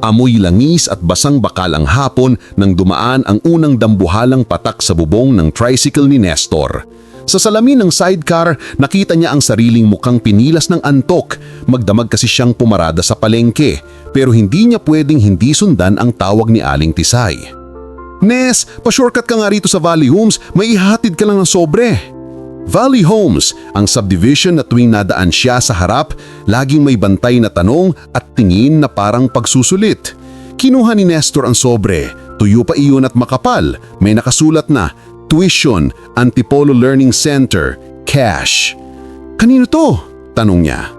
Amoy langis at basang bakal ang hapon nang dumaan ang unang dambuhalang patak sa bubong ng tricycle ni Nestor. Sa salamin ng sidecar, nakita niya ang sariling mukhang pinilas ng antok. Magdamag kasi siyang pumarada sa palengke, pero hindi niya pwedeng hindi sundan ang tawag ni Aling Tisay. Nes, pa-shortcut ka nga rito sa Valley Homes, may ihatid ka lang ng sobre. Valley Homes, ang subdivision na tuwing nadaan siya sa harap, laging may bantay na tanong at tingin na parang pagsusulit. Kinuha ni Nestor ang sobre, tuyo pa iyon at makapal, may nakasulat na Tuition, Antipolo Learning Center, Cash. Kanino to? Tanong niya.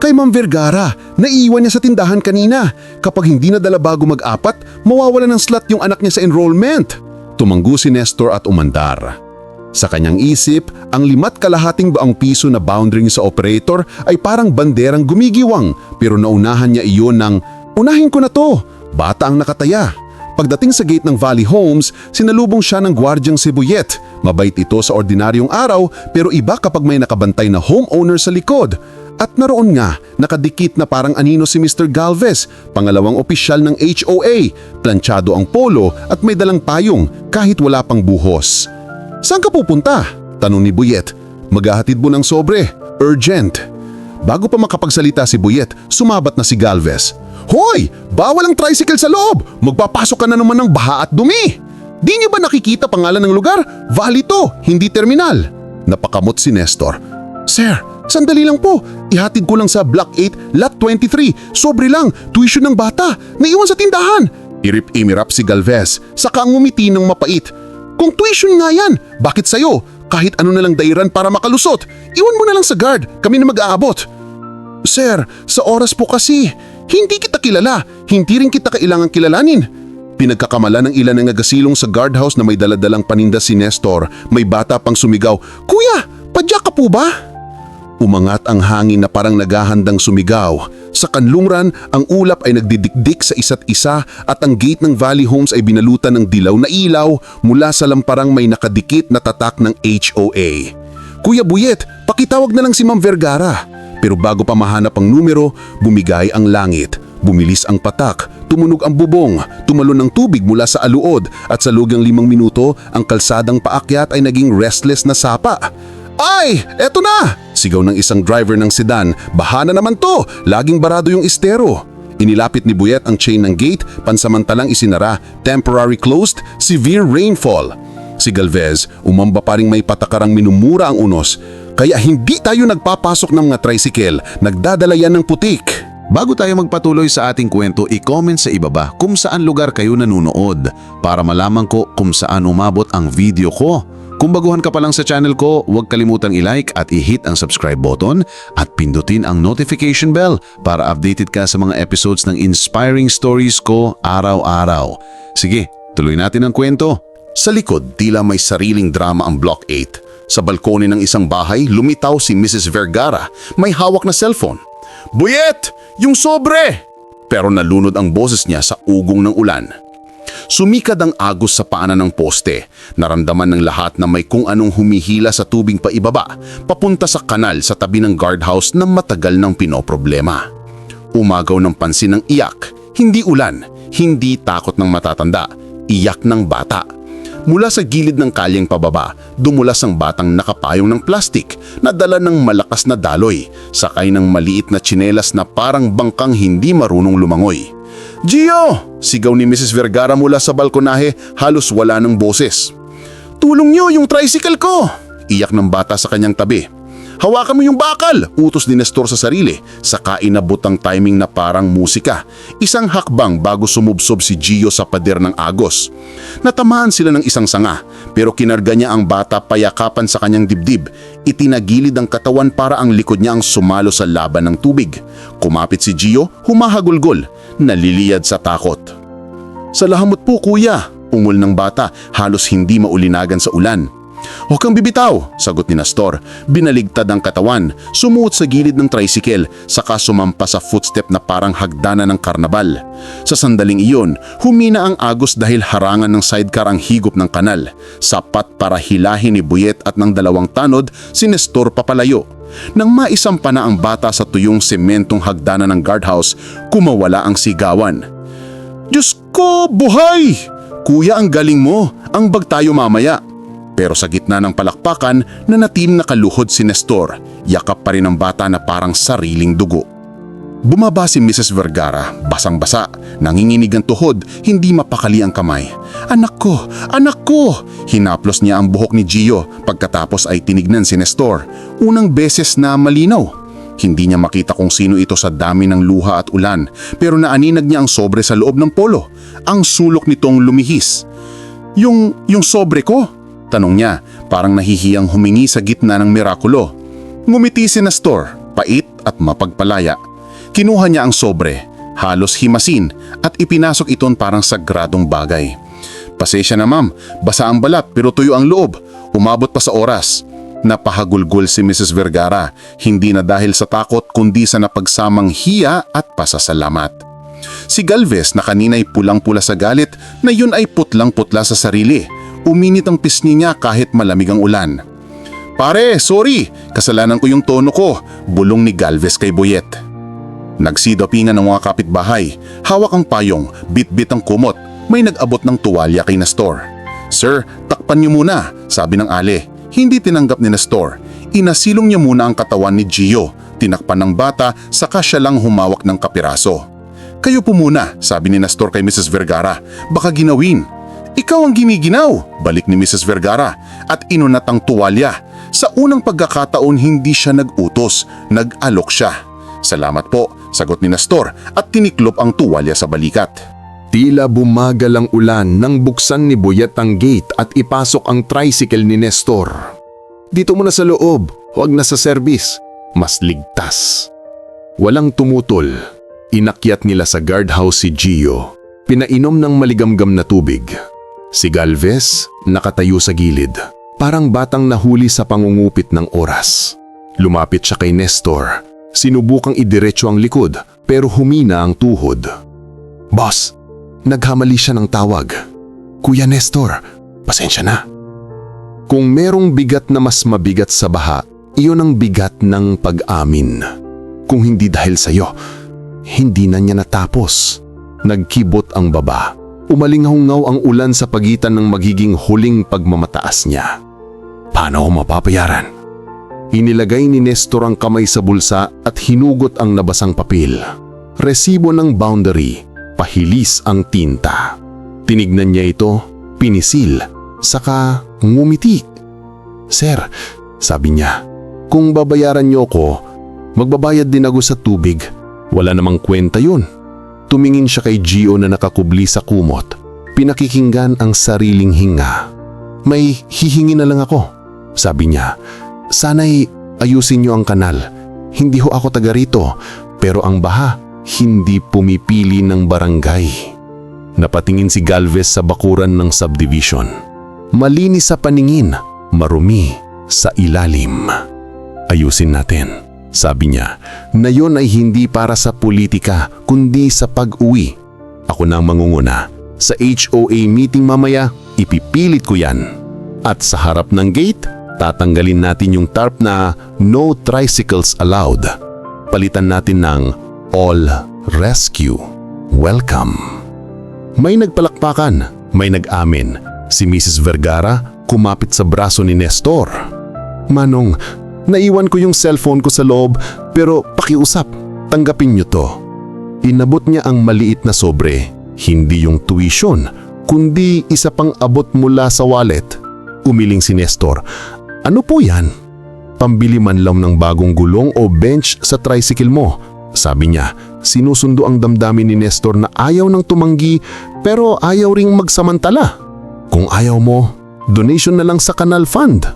Kay Ma'am Vergara, naiwan niya sa tindahan kanina. Kapag hindi nadala bago mag-apat, mawawala ng slot yung anak niya sa enrollment. Tumanggo si Nestor at umandar. Sa kanyang isip, ang limat kalahating baang piso na boundary sa operator ay parang banderang gumigiwang pero naunahan niya iyon ng, Unahin ko na to! Bata ang nakataya. Pagdating sa gate ng Valley Homes, sinalubong siya ng gwardyang sibuyet. Mabait ito sa ordinaryong araw pero iba kapag may nakabantay na homeowner sa likod. At naroon nga, nakadikit na parang anino si Mr. Galvez, pangalawang opisyal ng HOA, planchado ang polo at may dalang payong kahit wala pang buhos. Saan ka pupunta? Tanong ni Buyet. Maghahatid mo ng sobre. Urgent. Bago pa makapagsalita si Buyet, sumabat na si Galvez. Hoy! Bawal ang tricycle sa loob! Magpapasok ka na naman ng baha at dumi! Di niyo ba nakikita pangalan ng lugar? Valley to, hindi terminal. Napakamot si Nestor. Sir, sandali lang po. Ihatid ko lang sa Block 8, Lot 23. Sobre lang, tuition ng bata. Naiwan sa tindahan. Irip-imirap si Galvez, saka ang umiti ng mapait. Kung tuition nga yan, bakit sa'yo? Kahit ano na lang dairan para makalusot. Iwan mo na lang sa guard, kami na mag-aabot. Sir, sa oras po kasi, hindi kita kilala, hindi rin kita kailangang kilalanin. Pinagkakamala ng ilan ng nagasilong sa guardhouse na may daladalang paninda si Nestor, may bata pang sumigaw, Kuya, padyak ka po ba? Umangat ang hangin na parang naghahandang sumigaw. Sa kanlungran, ang ulap ay nagdidikdik sa isa't isa at ang gate ng Valley Homes ay binalutan ng dilaw na ilaw mula sa lamparang may nakadikit na tatak ng HOA. Kuya Buyet, pakitawag na lang si Ma'am Vergara. Pero bago pa mahanap ang numero, bumigay ang langit. Bumilis ang patak, tumunog ang bubong, tumalon ng tubig mula sa aluod at sa lugang limang minuto, ang kalsadang paakyat ay naging restless na sapa. Ay, eto na! Sigaw ng isang driver ng sedan, bahana naman to, laging barado yung estero. Inilapit ni Buyet ang chain ng gate, pansamantalang isinara, temporary closed, severe rainfall. Si Galvez, umamba pa rin may patakarang minumura ang unos, kaya hindi tayo nagpapasok ng mga tricycle, nagdadala yan ng putik. Bago tayo magpatuloy sa ating kwento, i-comment sa ibaba kung saan lugar kayo nanunood para malaman ko kung saan umabot ang video ko. Kung baguhan ka pa lang sa channel ko, huwag kalimutang i-like at i-hit ang subscribe button at pindutin ang notification bell para updated ka sa mga episodes ng inspiring stories ko araw-araw. Sige, tuloy natin ang kwento. Sa likod, tila may sariling drama ang Block 8. Sa balkone ng isang bahay, lumitaw si Mrs. Vergara. May hawak na cellphone. Buyet! Yung sobre! Pero nalunod ang boses niya sa ugong ng ulan. Sumikad ang agos sa paanan ng poste. Naramdaman ng lahat na may kung anong humihila sa tubig pa ibaba, papunta sa kanal sa tabi ng guardhouse na matagal ng pinoproblema. Umagaw ng pansin ng iyak, hindi ulan, hindi takot ng matatanda, iyak ng bata. Mula sa gilid ng kalyeng pababa, dumulas ang batang nakapayong ng plastik na dala ng malakas na daloy, sakay ng maliit na tsinelas na parang bangkang hindi marunong lumangoy. Gio! Sigaw ni Mrs. Vergara mula sa balkonahe, halos wala ng boses. Tulong niyo yung tricycle ko! Iyak ng bata sa kanyang tabi. Hawakan mo yung bakal! Utos ni Nestor sa sarili, saka inabot ang timing na parang musika. Isang hakbang bago sumubsob si Gio sa pader ng agos. Natamaan sila ng isang sanga, pero kinarga niya ang bata payakapan sa kanyang dibdib. Itinagilid ang katawan para ang likod niya ang sumalo sa laban ng tubig. Kumapit si Gio, humahagulgol, naliliyad sa takot. Salamat po kuya, ungol ng bata, halos hindi maulinagan sa ulan. Huwag kang bibitaw, sagot ni Nestor. Binaligtad ang katawan, sumuot sa gilid ng tricycle, saka sumampa sa footstep na parang hagdana ng karnabal. Sa sandaling iyon, humina ang agos dahil harangan ng sidecar ang higop ng kanal. Sapat para hilahin ni Buyet at ng dalawang tanod si Nestor papalayo. Nang maisampa na ang bata sa tuyong sementong hagdana ng guardhouse, kumawala ang sigawan. Diyos ko, buhay! Kuya, ang galing mo. Ang bag tayo mamaya. Pero sa gitna ng palakpakan, nanatim nakaluhod si Nestor. Yakap pa rin ang bata na parang sariling dugo. Bumaba si Mrs. Vergara, basang-basa, nanginginig ang tuhod, hindi mapakali ang kamay. Anak ko! Anak ko! Hinaplos niya ang buhok ni Gio pagkatapos ay tinignan si Nestor. Unang beses na malinaw. Hindi niya makita kung sino ito sa dami ng luha at ulan, pero naaninag niya ang sobre sa loob ng polo. Ang sulok nitong lumihis. Yung, yung sobre ko? Tanong niya, parang nahihiyang humingi sa gitna ng mirakulo. Ngumiti si Nestor, pait at mapagpalaya. Kinuha niya ang sobre, halos himasin at ipinasok iton parang sagradong bagay. Pasensya na ma'am, basa ang balat pero tuyo ang loob. Umabot pa sa oras. Napahagulgol si Mrs. Vergara, hindi na dahil sa takot kundi sa napagsamang hiya at pasasalamat. Si Galvez na kanina'y pulang-pula sa galit na yun ay putlang-putla sa sarili. Uminit ang pisngi niya kahit malamig ang ulan. Pare, sorry, kasalanan ko yung tono ko, bulong ni Galvez kay Boyet. Nagsidapingan ng mga kapitbahay, hawak ang payong, bit-bit ang kumot, may nag-abot ng tuwalya kay Nestor. Sir, takpan niyo muna, sabi ng ale. Hindi tinanggap ni Nestor. Inasilong niya muna ang katawan ni Gio, tinakpan ng bata, saka siya lang humawak ng kapiraso. Kayo po muna, sabi ni Nestor kay Mrs. Vergara, baka ginawin. Ikaw ang giniginaw, balik ni Mrs. Vergara, at inunat ang tuwalya. Sa unang pagkakataon hindi siya nag-utos, nag-alok siya. Salamat po, sagot ni Nestor at tiniklop ang tuwalya sa balikat. Tila bumagal ang ulan nang buksan ni Buyet ang gate at ipasok ang tricycle ni Nestor. Dito muna sa loob, huwag na sa service. Mas ligtas. Walang tumutol. Inakyat nila sa guardhouse si Gio. Pinainom ng maligamgam na tubig. Si Galvez nakatayo sa gilid. Parang batang nahuli sa pangungupit ng oras. Lumapit siya kay Nestor. Sinubukang idiretso ang likod pero humina ang tuhod. Boss, naghamali siya ng tawag. Kuya Nestor, pasensya na. Kung merong bigat na mas mabigat sa baha, iyon ang bigat ng pag-amin. Kung hindi dahil sa'yo, hindi na niya natapos. Nagkibot ang baba. Umalinghungaw ang ulan sa pagitan ng magiging huling pagmamataas niya. Paano ko mapapayaran? Inilagay ni Nestor ang kamay sa bulsa at hinugot ang nabasang papel. Resibo ng boundary, pahilis ang tinta. Tinignan niya ito, pinisil, saka ngumiti. Sir, sabi niya, kung babayaran niyo ako, magbabayad din ako sa tubig. Wala namang kwenta yun. Tumingin siya kay Gio na nakakubli sa kumot. Pinakikinggan ang sariling hinga. May hihingi na lang ako, sabi niya. Sana'y ayusin niyo ang kanal. Hindi ho ako taga rito, pero ang baha hindi pumipili ng barangay. Napatingin si Galvez sa bakuran ng subdivision. Malinis sa paningin, marumi sa ilalim. Ayusin natin, sabi niya, na yon ay hindi para sa politika kundi sa pag-uwi. Ako na ang mangunguna. Sa HOA meeting mamaya, ipipilit ko yan. At sa harap ng gate, tatanggalin natin yung tarp na no tricycles allowed. Palitan natin ng all rescue. Welcome. May nagpalakpakan, may nag-amin. Si Mrs. Vergara kumapit sa braso ni Nestor. Manong, naiwan ko yung cellphone ko sa loob pero pakiusap, tanggapin niyo to. Inabot niya ang maliit na sobre, hindi yung tuition, kundi isa pang abot mula sa wallet. Umiling si Nestor. Ano po yan? Pambili man lang ng bagong gulong o bench sa tricycle mo. Sabi niya, sinusundo ang damdamin ni Nestor na ayaw ng tumanggi pero ayaw ring magsamantala. Kung ayaw mo, donation na lang sa Canal Fund.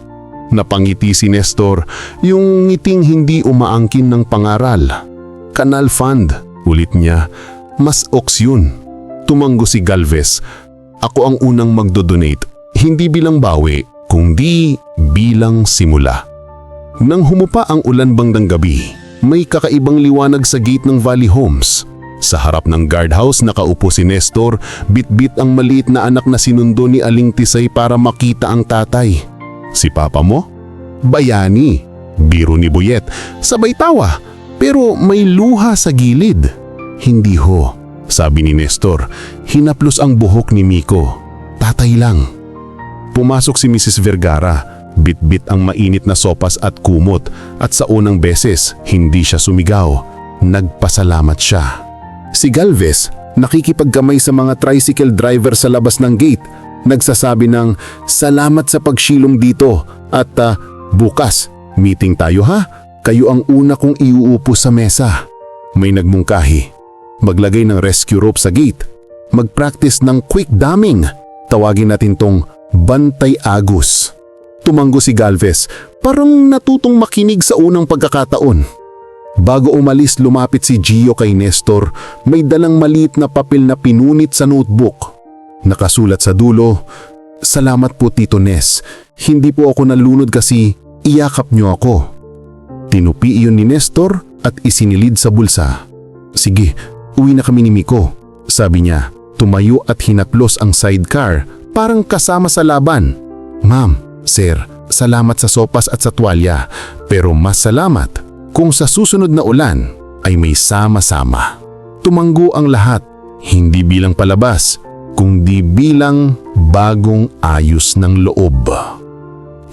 Napangiti si Nestor, yung ngiting hindi umaangkin ng pangaral. Canal Fund, ulit niya, mas oks yun. Tumanggo si Galvez, ako ang unang magdodonate, hindi bilang bawi, kundi bilang simula. Nang humupa ang ulan bandang gabi, may kakaibang liwanag sa gate ng Valley Homes. Sa harap ng guardhouse nakaupo si Nestor, bit-bit ang maliit na anak na sinundo ni Aling Tisay para makita ang tatay. Si papa mo? Bayani. Biro ni Buyet. Sabay tawa, pero may luha sa gilid. Hindi ho. sabi ni Nestor. Hinaplos ang buhok ni Miko. Tatay lang. Pumasok si Mrs. Vergara. Bit-bit ang mainit na sopas at kumot at sa unang beses, hindi siya sumigaw. Nagpasalamat siya. Si Galvez, nakikipagkamay sa mga tricycle driver sa labas ng gate. Nagsasabi ng, salamat sa pagsilong dito at ah, bukas, meeting tayo ha? Kayo ang una kong iuupo sa mesa. May nagmungkahi. Maglagay ng rescue rope sa gate. Mag-practice ng quick damming. Tawagin natin tong Bantay Agus. Tumanggo si Galvez, parang natutong makinig sa unang pagkakataon. Bago umalis, lumapit si Gio kay Nestor, may dalang maliit na papel na pinunit sa notebook. Nakasulat sa dulo, Salamat po Tito Nes, hindi po ako nalunod kasi iyakap niyo ako. Tinupi iyon ni Nestor at isinilid sa bulsa. Sige, uwi na kami ni Miko, sabi niya. Tumayo at hinaplos ang sidecar, parang kasama sa laban. Ma'am, sir, salamat sa sopas at sa tuwalya, pero mas salamat kung sa susunod na ulan ay may sama-sama. Tumanggo ang lahat, hindi bilang palabas, kundi bilang bagong ayos ng loob.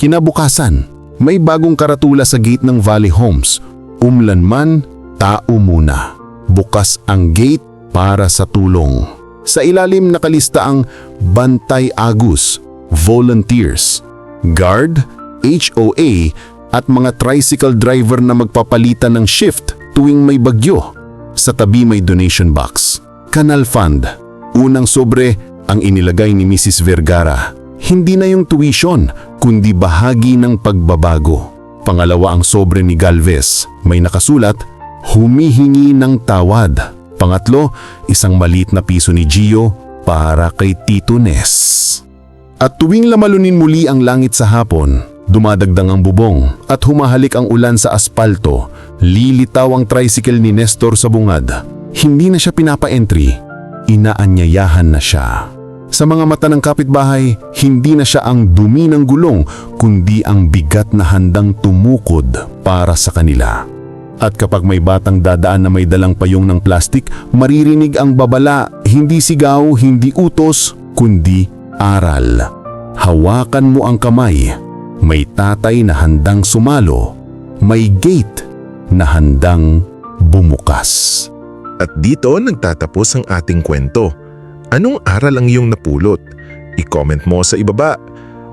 Kinabukasan, may bagong karatula sa gate ng Valley Homes. Umlan man, tao muna. Bukas ang gate para sa tulong. Sa ilalim nakalista ang Bantay Agus, Volunteers, Guard, HOA at mga tricycle driver na magpapalitan ng shift tuwing may bagyo. Sa tabi may donation box. Canal Fund. Unang sobre ang inilagay ni Mrs. Vergara. Hindi na yung tuition, kundi bahagi ng pagbabago. Pangalawa ang sobre ni Galvez. May nakasulat, humihingi ng tawad. Pangatlo, isang maliit na piso ni Gio para kay Tito Nes. At tuwing lamalunin muli ang langit sa hapon, dumadagdang ang bubong at humahalik ang ulan sa aspalto, lilitaw ang tricycle ni Nestor sa bungad. Hindi na siya pinapa-entry, inaanyayahan na siya. Sa mga mata ng kapitbahay, hindi na siya ang dumi ng gulong, kundi ang bigat na handang tumukod para sa kanila. At kapag may batang dadaan na may dalang payong ng plastik, maririnig ang babala, hindi sigaw, hindi utos, kundi aral. Hawakan mo ang kamay. May tatay na handang sumalo. May gate na handang bumukas. At dito nagtatapos ang ating kwento. Anong aral ang iyong napulot? I-comment mo sa ibaba.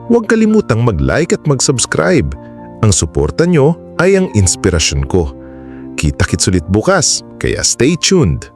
Huwag kalimutang mag-like at mag-subscribe. Ang suporta nyo ay ang inspirasyon ko. Kita-kits ulit bukas, kaya stay tuned.